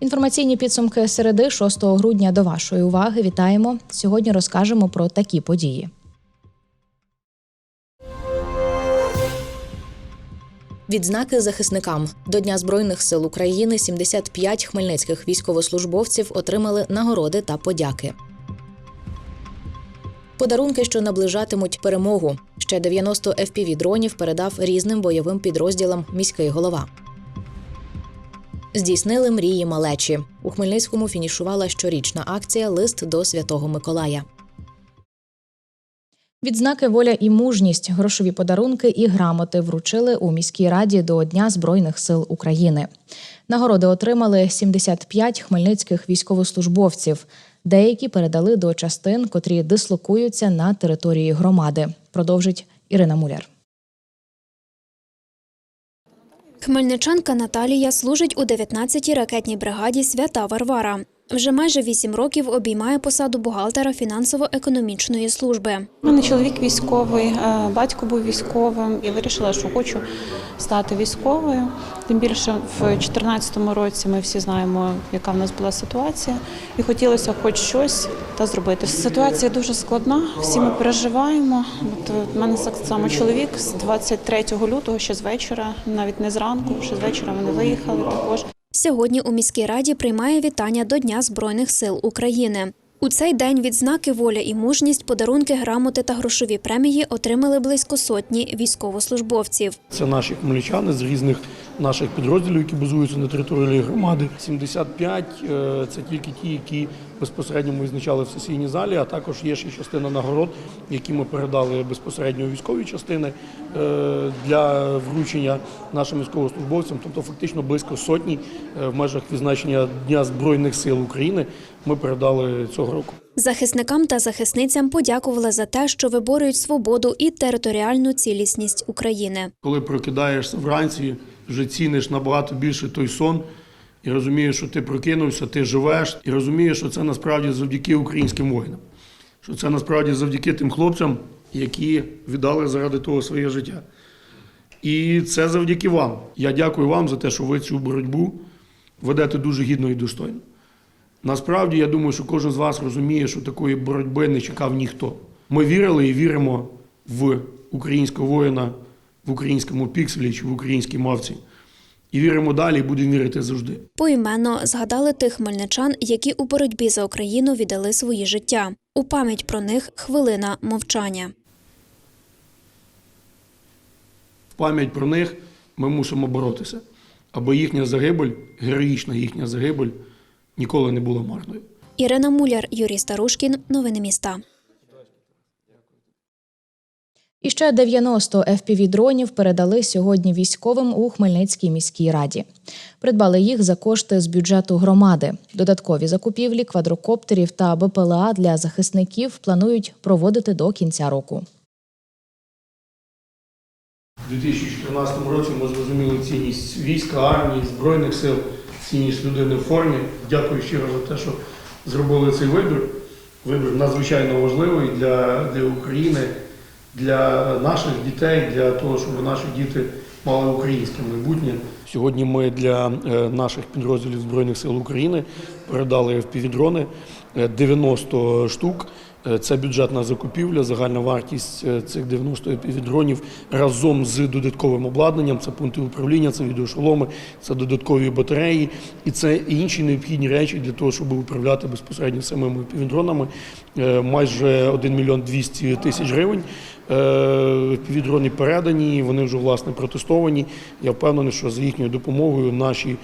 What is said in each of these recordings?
Інформаційні підсумки середи 6 грудня до вашої уваги. Вітаємо. Сьогодні розкажемо про такі події. Відзнаки захисникам до Дня Збройних сил України 75 хмельницьких військовослужбовців отримали нагороди та подяки. Подарунки, що наближатимуть перемогу. Ще 90 fpv дронів передав різним бойовим підрозділам міський голова. Здійснили мрії малечі. У Хмельницькому фінішувала щорічна акція Лист до Святого Миколая. Відзнаки воля і мужність, грошові подарунки і грамоти вручили у міській раді до Дня Збройних сил України. Нагороди отримали 75 хмельницьких військовослужбовців. Деякі передали до частин, котрі дислокуються на території громади. Продовжить Ірина Муляр. Хмельничанка Наталія служить у 19-й ракетній бригаді Свята Варвара. Вже майже вісім років обіймає посаду бухгалтера фінансово-економічної служби. У мене чоловік військовий, е, батько був військовим і вирішила, що хочу стати військовою. Тим більше в 2014 році ми всі знаємо, яка в нас була ситуація, і хотілося хоч щось та зробити. Ситуація дуже складна, всі ми переживаємо. От е, в мене так само чоловік з 23 лютого, ще з вечора, навіть не зранку, ще з вечора вони виїхали також. Сьогодні у міській раді приймає вітання до Дня Збройних сил України. У цей день відзнаки воля і мужність, подарунки, грамоти та грошові премії отримали близько сотні військовослужбовців. Це наші хмельничани з різних наших підрозділів, які базуються на території громади. 75 – е, це тільки ті, які безпосередньо ми визначали в сесійній залі, а також є ще частина нагород, які ми передали безпосередньо військові частини е, для вручення нашим військовослужбовцям. Тобто фактично близько сотні е, в межах відзначення Дня Збройних сил України ми передали цього року. Захисникам та захисницям подякували за те, що виборюють свободу і територіальну цілісність України. Коли прокидаєшся вранці, вже ціниш набагато більше той сон і розумієш, що ти прокинувся, ти живеш, і розумієш, що це насправді завдяки українським воїнам, що це насправді завдяки тим хлопцям, які віддали заради того своє життя. І це завдяки вам. Я дякую вам за те, що ви цю боротьбу ведете дуже гідно і достойно. Насправді, я думаю, що кожен з вас розуміє, що такої боротьби не чекав ніхто. Ми вірили і віримо в українського воїна, в українському пікселі чи в українській мавці. І віримо далі, і будемо вірити завжди. Поіменно згадали тих хмельничан, які у боротьбі за Україну віддали свої життя. У пам'ять про них хвилина мовчання. В пам'ять про них ми мусимо боротися, аби їхня загибель, героїчна їхня загибель, ніколи не була марною. Ірина Муляр, Юрій Старушкін. Новини міста. І ще 90 FPV-дронів передали сьогодні військовим у Хмельницькій міській раді. Придбали їх за кошти з бюджету громади. Додаткові закупівлі квадрокоптерів та БПЛА для захисників планують проводити до кінця року. У 2014 році ми зрозуміли цінність війська, армії, збройних сил, цінність людини в формі. Дякую щиро за те, що зробили цей вибір. Вибір надзвичайно важливий для, для України, для наших дітей, для того, щоб наші діти мали українське майбутнє. Сьогодні ми для е, наших підрозділів Збройних сил України передали впівдрони 90 штук. Е, Це бюджетна закупівля, загальна вартість е, цих 90 півдронів разом з додатковим обладнанням. Це пункти управління, це відеошоломи, це додаткові батареї і це інші необхідні речі для того, щоб управляти безпосередньо самими півдронами. Е, Майже 1 мільйон 200 тисяч гривень. Півдрони передані, вони вже власне протестовані. Я впевнений, що за їхньою допомогою наші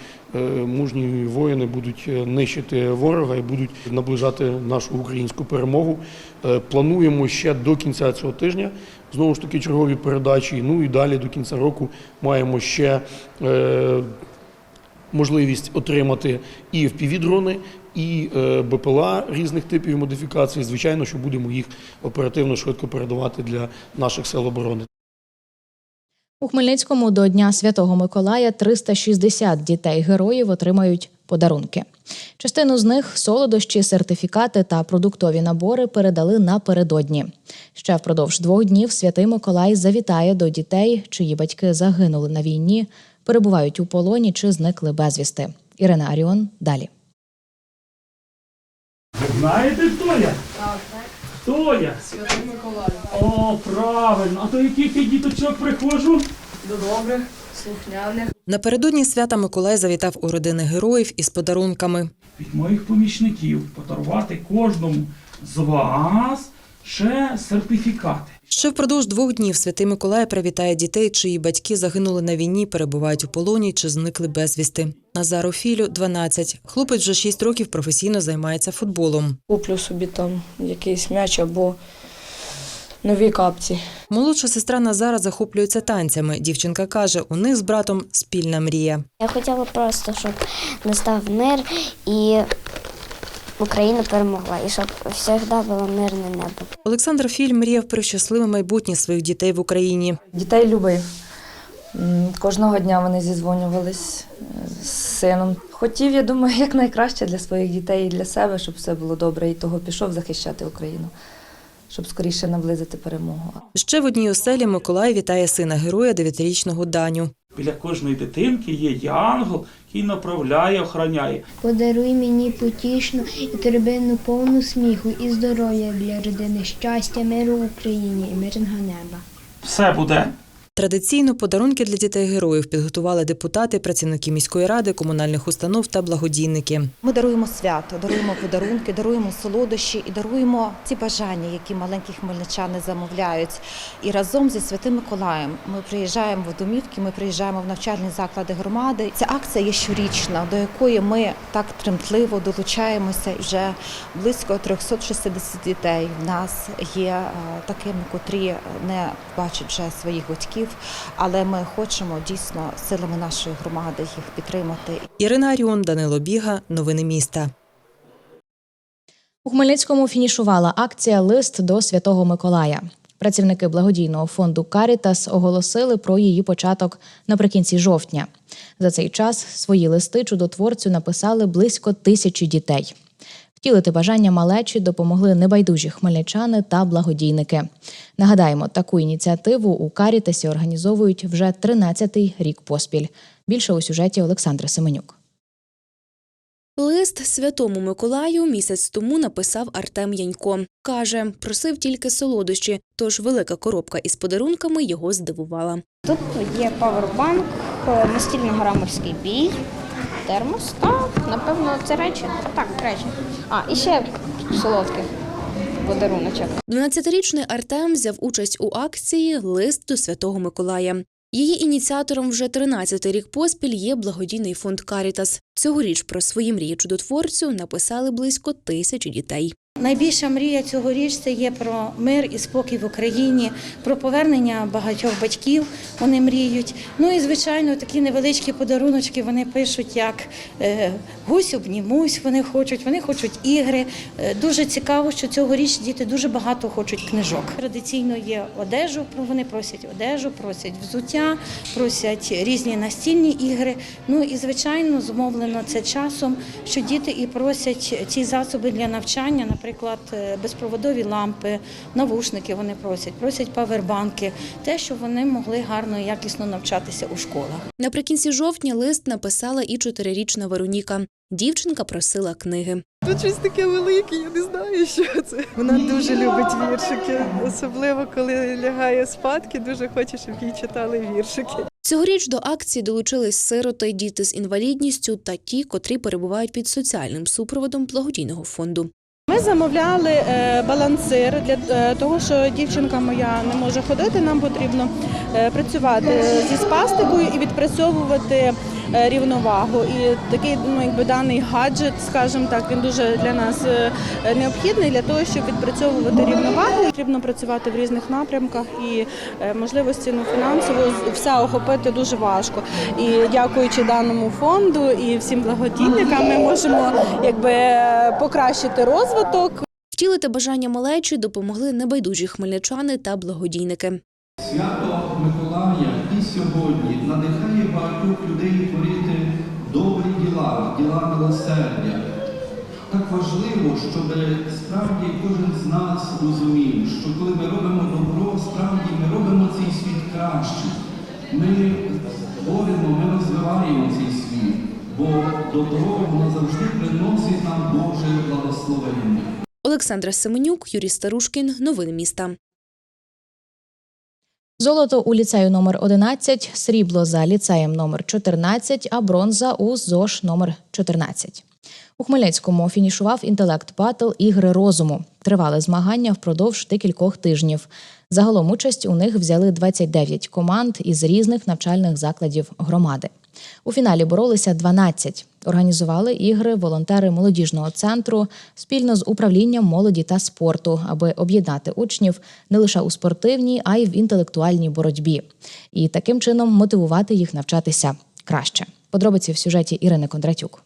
мужні воїни будуть нищити ворога і будуть наближати нашу українську перемогу. Е, Плануємо ще до кінця цього тижня знову ж таки чергові передачі. Ну і далі до кінця року маємо ще. е, Можливість отримати і впівдрони, і е, БПЛА різних типів модифікацій. Звичайно, що будемо їх оперативно швидко передавати для наших сил оборони. У Хмельницькому до Дня Святого Миколая 360 дітей-героїв отримають подарунки. Частину з них солодощі, сертифікати та продуктові набори передали напередодні. Ще впродовж двох днів святий Миколай завітає до дітей, чиї батьки загинули на війні, перебувають у полоні чи зникли безвісти. Ірина Аріон далі. Ви знаєте, хто я? Так, Хто я? Святий Миколай. О, правильно. А до яких я діточок приходжу? Напередодні свята Миколай завітав у родини героїв із подарунками. Від моїх помічників подарувати кожному з вас ще сертифікати. Ще впродовж двох днів святий Миколай привітає дітей, чиї батьки загинули на війні, перебувають у полоні чи зникли безвісти. Назару Філю 12. Хлопець вже 6 років професійно займається футболом. Куплю собі там якийсь м'яч або нові капці. Молодша сестра Назара захоплюється танцями. Дівчинка каже, у них з братом спільна мрія. Я хотіла просто, щоб настав мир і Україна перемогла, і щоб завжди було мирне небо. Олександр Філь мріяв про щасливе майбутнє своїх дітей в Україні. Дітей любив. Кожного дня вони зізвонювались е, з сином. Хотів, я думаю, як найкраще для своїх дітей і для себе, щоб все було добре. І того пішов захищати Україну, щоб скоріше наблизити перемогу. Ще в одній оселі Миколай вітає сина героя, дев'ятирічного Даню. Біля кожної дитинки є янгол, який направляє, охороняє. Подаруй мені потішну і торбину повну сміху і здоров'я для родини, щастя, миру в Україні і мирного неба. Все буде. Традиційно подарунки для дітей героїв підготували депутати, працівники міської ради, комунальних установ та благодійники. Ми даруємо свято, даруємо подарунки, даруємо солодощі і даруємо ці бажання, які маленькі хмельничани замовляють. І разом зі Святим Миколаєм ми приїжджаємо в домівки, ми приїжджаємо в навчальні заклади громади. Ця акція є щорічна, до якої ми так тремтливо долучаємося. Вже близько 360 дітей в нас є е, такими, котрі не бачать вже своїх батьків, але ми хочемо дійсно силами нашої громади їх підтримати Ірина Аріон, Данило Біга. Новини міста. У Хмельницькому фінішувала акція Лист до Святого Миколая. Працівники благодійного фонду Карітас оголосили про її початок наприкінці жовтня. За цей час свої листи чудотворцю написали близько тисячі дітей. Втілити бажання малечі допомогли небайдужі хмельничани та благодійники. Нагадаємо, таку ініціативу у Карітасі організовують вже 13-й рік поспіль. Більше у сюжеті Олександра Семенюк. Лист святому Миколаю місяць тому написав Артем Янько. Каже, просив тільки солодощі, тож велика коробка із подарунками його здивувала. Тут є павербанк, настільно граморський бій, термостат, напевно, це речі. Так, речі. А, і ще солодкий подаруночок. 12-річний Артем взяв участь у акції Лист до Святого Миколая. Її ініціатором вже 13-й рік поспіль є благодійний фонд Карітас. Цьогоріч про свої мрії чудотворцю написали близько тисячі дітей. Найбільша мрія цьогоріч це є про мир і спокій в Україні, про повернення багатьох батьків. Вони мріють. Ну і звичайно, такі невеличкі подаруночки вони пишуть, як е, гусь обнімусь. Вони хочуть, вони хочуть ігри. Е, Дуже цікаво, що цьогоріч діти дуже багато хочуть книжок. Традиційно є одежу, про- вони просять одежу, просять взуття, просять різні настільні ігри. Ну і звичайно, зумовлено це часом, що діти і просять ці засоби для навчання, наприклад, е, безпроводові лампи, навушники вони просять, просять павербанки, те, щоб вони могли гарно і якісно навчатися у школах. Наприкінці жовтня лист написала і чотирирічна Вероніка. Дівчинка просила книги. Тут щось таке велике, я не знаю, що це. Вона дуже любить віршики, особливо коли лягає спадки, дуже хоче, щоб їй читали віршики. Цьогоріч до акції долучились сироти, діти з інвалідністю та ті, котрі перебувають під соціальним супроводом благодійного фонду. Ми замовляли е, балансир для е, того, що дівчинка моя не може ходити. Нам потрібно е, працювати зі спастикою і відпрацьовувати рівновагу. І такий ну, якби даний гаджет, скажімо так, він дуже для нас е, необхідний для того, щоб відпрацьовувати рівновагу. Потрібно працювати в різних напрямках і е, можливості ну, фінансово все охопити дуже важко. І дякуючи даному фонду і всім благодійникам, ми можемо якби е, покращити розвиток. Втілити бажання малечі допомогли небайдужі хмельничани та благодійники. Свято Миколая і сьогодні надихає багатьох людей творити добрі діла, діла милосердя. Так важливо, щоб справді кожен з нас розумів, що коли ми робимо добро, справді ми робимо цей світ кращим. Ми творимо, ми розвиваємо цей світ, бо добро воно завжди приносить нам Боже благословення. Олександра Семенюк, Юрій Старушкін. Новини міста. Золото у ліцею номер 11, срібло за ліцеєм номер 14, а бронза у ЗОШ номер 14. У Хмельницькому фінішував інтелект батл ігри розуму. Тривали змагання впродовж декількох тижнів. Загалом участь у них взяли 29 команд із різних навчальних закладів громади. У фіналі боролися 12. Організували ігри волонтери молодіжного центру спільно з управлінням молоді та спорту, аби об'єднати учнів не лише у спортивній, а й в інтелектуальній боротьбі, і таким чином мотивувати їх навчатися краще. Подробиці в сюжеті Ірини Кондратюк.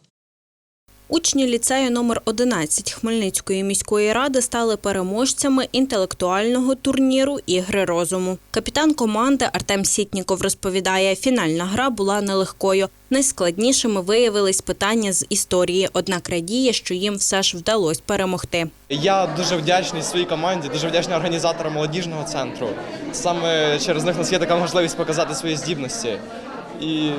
Учні ліцею номер 11 Хмельницької міської ради стали переможцями інтелектуального турніру Ігри розуму. Капітан команди Артем Сітніков розповідає, фінальна гра була нелегкою. Найскладнішими виявились питання з історії, однак радіє, що їм все ж вдалося перемогти. Я дуже вдячний своїй команді, дуже вдячний організаторам молодіжного центру. Саме через них у нас є така можливість показати свої здібності. І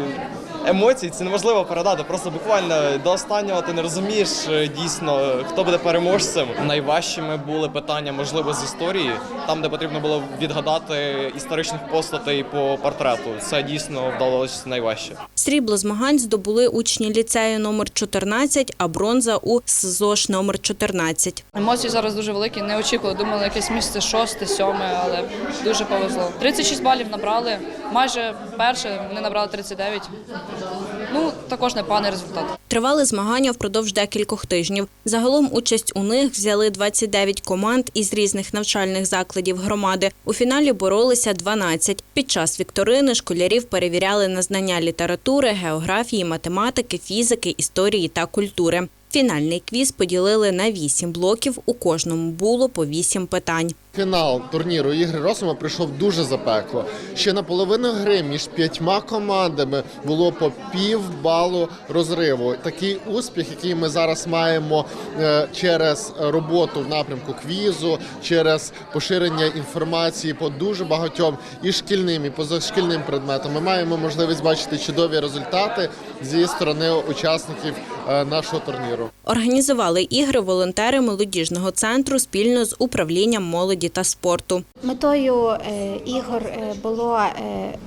емоції це неможливо передати. Просто буквально до останнього ти не розумієш е, дійсно, хто буде переможцем. Найважчими були питання, можливо, з історії, там, де потрібно було відгадати історичних постатей по портрету. Це дійсно вдалося найважче. Срібло змагань здобули учні ліцею номер 14, а бронза у СЗОШ номер 14. Емоції зараз дуже великі. Не очікували. Думали, якесь місце шосте, сьоме, але дуже повезло. 36 балів набрали. Майже перше вони набрали 39. Ну також непоганий результат. Тривали змагання впродовж декількох тижнів. Загалом участь у них взяли 29 команд із різних навчальних закладів громади. У фіналі боролися 12. Під час вікторини школярів перевіряли на знання літератури, географії, математики, фізики, історії та культури. Фінальний квіз поділили на вісім блоків. У кожному було по вісім питань. Фінал турніру ігри розуму прийшов дуже запекло. Ще на половину гри між п'ятьма командами було по пів балу розриву. Такий успіх, який ми зараз маємо е, через роботу в напрямку квізу, через поширення інформації по дуже багатьом і шкільним, і позашкільним предметам. Ми маємо можливість бачити чудові результати зі сторони учасників е, нашого турніру. Організували ігри волонтери молодіжного центру спільно з управлінням молоді та спорту. Метою е, ігор е, було е,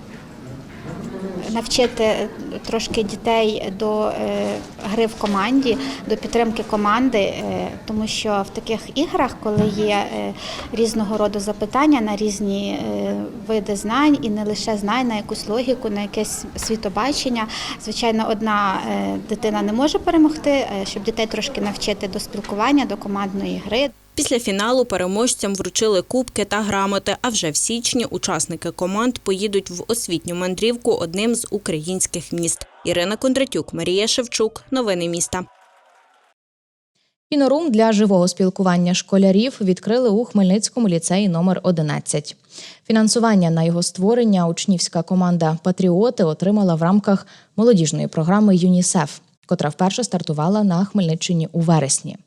навчити трошки дітей до гри в команді, до підтримки команди, тому що в таких іграх, коли є різного роду запитання на різні види знань, і не лише знань на якусь логіку, на якесь світобачення, звичайно, одна дитина не може перемогти, щоб дітей трошки навчити до спілкування, до командної гри. Після фіналу переможцям вручили кубки та грамоти. А вже в січні учасники команд поїдуть в освітню мандрівку одним з українських міст. Ірина Кондратюк, Марія Шевчук. Новини міста. Кінорум для живого спілкування школярів відкрили у Хмельницькому ліцеї номер 11. Фінансування на його створення учнівська команда Патріоти отримала в рамках молодіжної програми ЮНІСЕФ, котра вперше стартувала на Хмельниччині у вересні.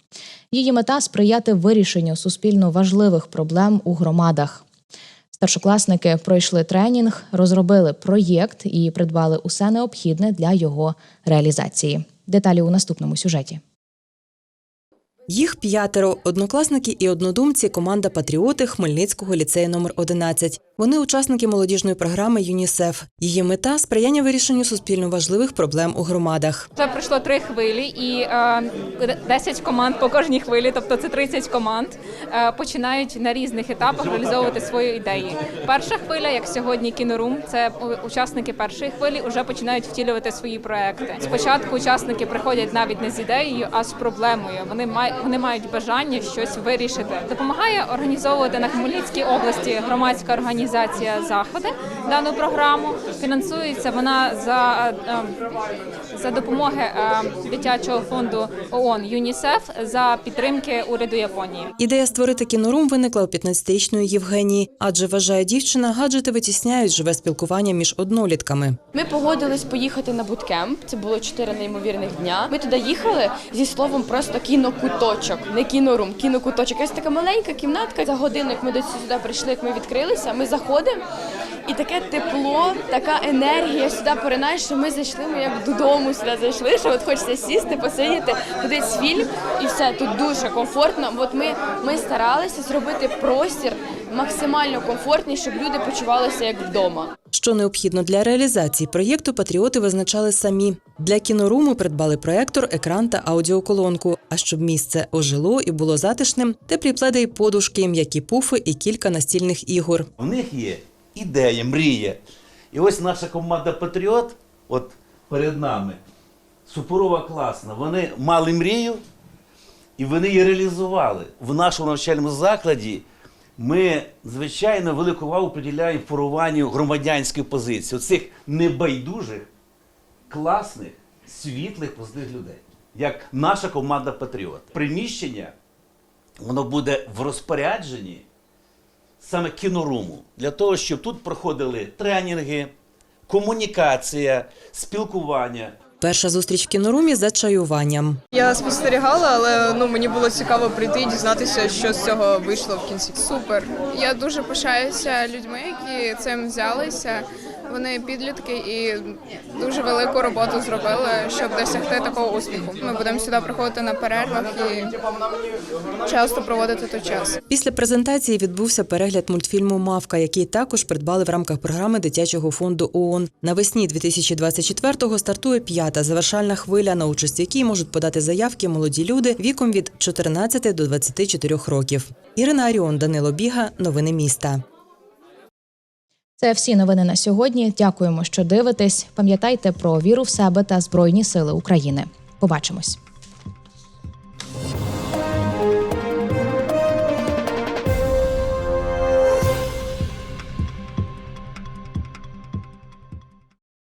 Її мета сприяти вирішенню суспільно важливих проблем у громадах. Старшокласники пройшли тренінг, розробили проєкт і придбали усе необхідне для його реалізації. Деталі у наступному сюжеті. Їх п'ятеро однокласники і однодумці команда Патріоти Хмельницького ліцею номер 11. Вони учасники молодіжної програми ЮНІСЕФ. Її мета сприяння вирішенню суспільно важливих проблем у громадах. Це пройшло три хвилі і е, 10 команд по кожній хвилі, тобто це 30 команд, е, починають на різних етапах реалізовувати свої ідеї. Перша хвиля, як сьогодні кінорум, це учасники першої хвилі вже починають втілювати свої проекти. Спочатку учасники приходять навіть не з ідеєю, а з проблемою. Вони мають вони мають бажання щось вирішити. Допомагає організовувати на Хмельницькій області громадська організація організація заходи дану програму. Фінансується вона за, е, е, за допомоги е, дитячого фонду ООН ЮНІСЕФ за підтримки уряду Японії. Ідея створити кінорум виникла у 15-річної Євгенії, адже вважає дівчина, гаджети витісняють живе спілкування між однолітками. Ми погодились поїхати на буткемп. Це було чотири неймовірних дня. Ми туди їхали зі словом просто кінокуточок, не кінорум, кінокуточок. Ось така маленька кімнатка. За годину, як ми до сюди прийшли, як ми відкрилися, ми заходимо. І таке тепло, така енергія сюди поринаєш, що ми зайшли, ми як додому сюди зайшли, що от хочеться сісти, посидіти, подивитися фільм, і все тут дуже комфортно. От ми, ми старалися зробити простір максимально комфортний, щоб люди почувалися як вдома. Що необхідно для реалізації проєкту, патріоти визначали самі. Для кіноруму придбали проектор, екран та аудіоколонку. А щоб місце ожило і було затишним, теплі пледи і подушки, м'які пуфи і кілька настільних ігор. В них є ідея, мрія. І ось наша команда Патріот, от перед нами, супорова класна. Вони мали мрію і вони її реалізували. В нашому навчальному закладі ми, звичайно, велику увагу приділяємо формуванню громадянської позиції, оцих небайдужих, класних, світлих, позитивних людей, як наша команда Патріот. Приміщення, воно буде в розпорядженні саме кіноруму, для того, щоб тут проходили тренінги, комунікація, спілкування. Перша зустріч в кінорумі за чаюванням. Я спостерігала, але ну мені було цікаво прийти і дізнатися, що з цього вийшло в кінці. Супер. Я дуже пишаюся людьми, які цим взялися. Вони підлітки і дуже велику роботу зробили, щоб досягти такого успіху. Ми будемо сюди приходити на перервах і часто проводити той час. Після презентації відбувся перегляд мультфільму Мавка, який також придбали в рамках програми дитячого фонду ООН. Навесні 2024-го стартує п'ята завершальна хвиля, на участь якій можуть подати заявки молоді люди віком від 14 до 24 років. Ірина Аріон, Данило Біга, новини міста. Це всі новини на сьогодні. Дякуємо, що дивитесь. Пам'ятайте про віру в себе та Збройні Сили України. Побачимось.